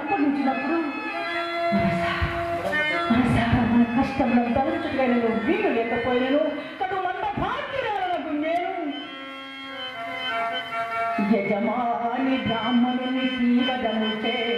అప్పగించినప్పుడు మన కష్టంలో తలంచుటైనను వీలు లేకపోయాను యజమాని బ్రాహ్మణుని జీవదము చే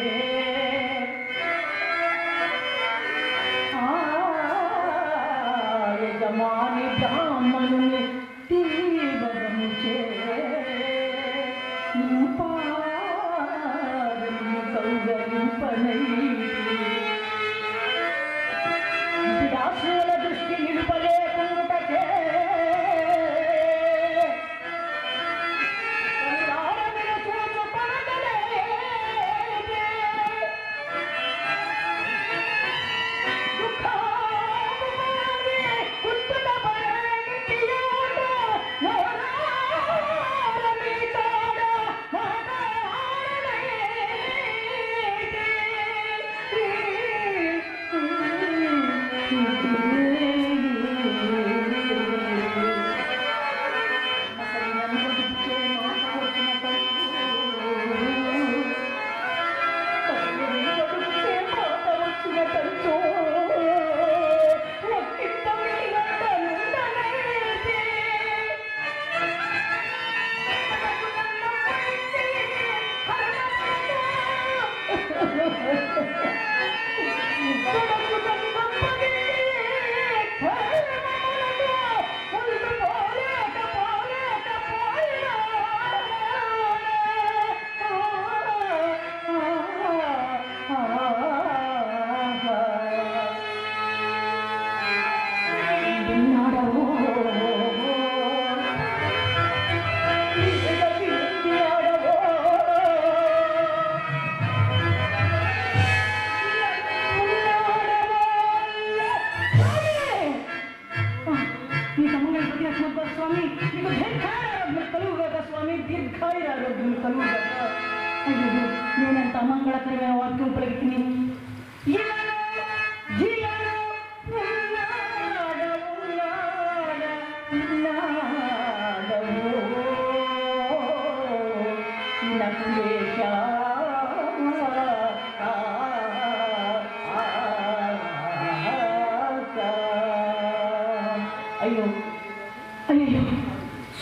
నేనంత అమంగళకరమైన వాక్యం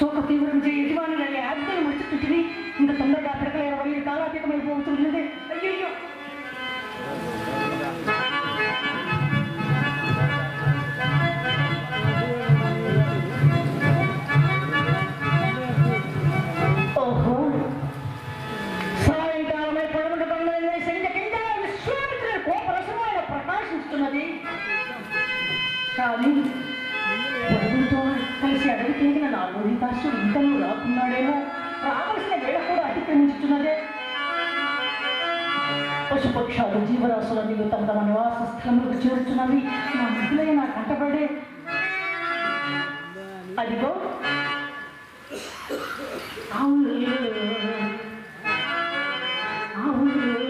சோகத்தில் விழுந்து எதிவான அத்தை முடிச்சு இந்த தொண்டை காத்திரத்தில் வழியில் காலாத்தியமாக போக சொல்லுது ஐயோ కలిసి అడవి తిరిగిన నా లోహితాసుడు ఇంకనూ రాకున్నాడేమో. రావలసిన వేళ కూడా అతిక్రమించుతున్నదే పశుపక్షాలు జీవరాశులన్నీ తమ తమ నివాస స్థలములకు చేరుతున్నవి నా నిధులై నా కంటపడే. అదిగో. అవును అవును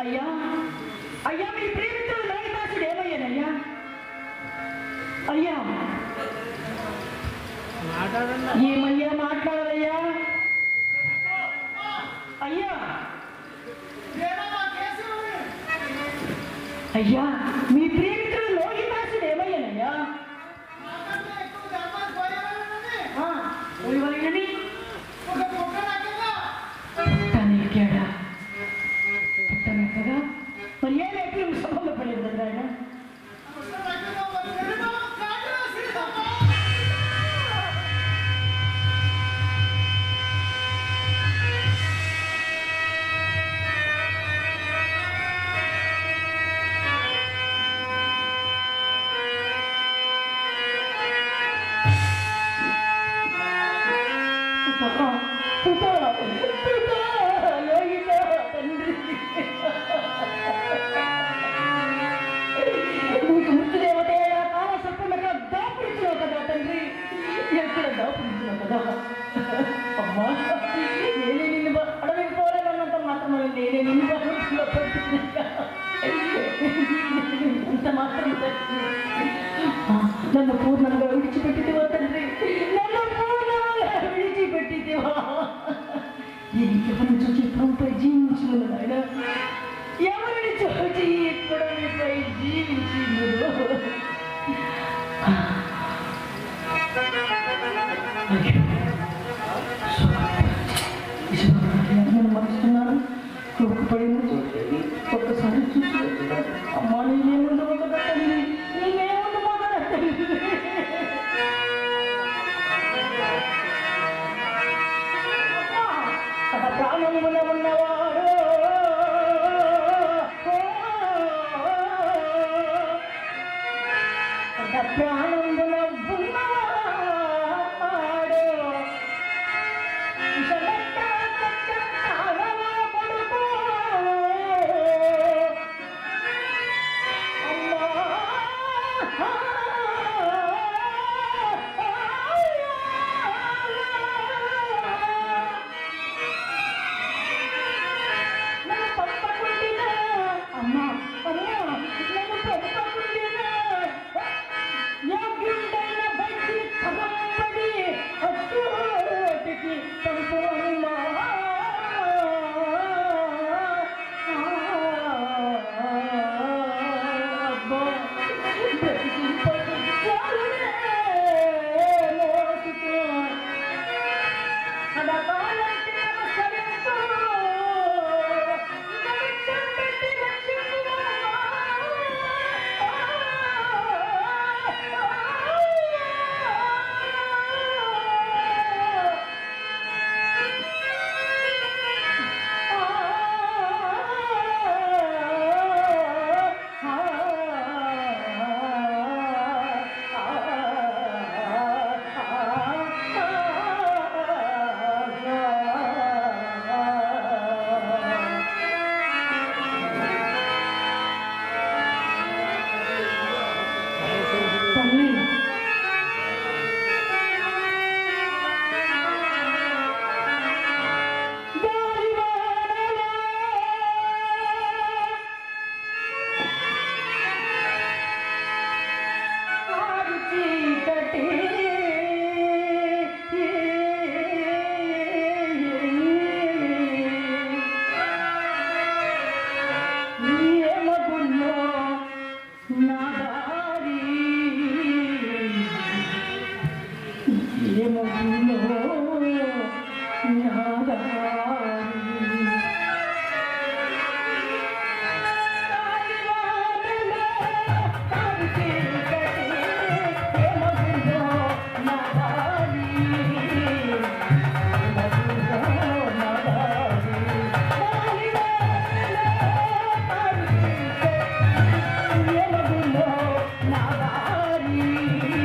అయ్యా అయ్యా మీ ప్రేమితుడు కాళిదాసుడు ఏమయ్యానయ్యా? అయ్యా ఏమయ్యా మాట్లాడాలయ్యా? అయ్యా అయ్యా మీ ప్రేమ నన్ను పూర్ణంగా విడిచిపెట్టిదివా తండ్రి? నన్ను పూర్ణంగా విడిచిపెట్టిదివా ఎవరిని చూసి ప్రభుపై జీవించిన ఆయన ఎవరిని చూసి ఇప్పుడు జీవించి జీవించిందో మనసున్నాను ఒక్కపడి ఒక్కసారి తన ప్రాణమున ఉన్నవాడు. తన ప్రాణ caminho.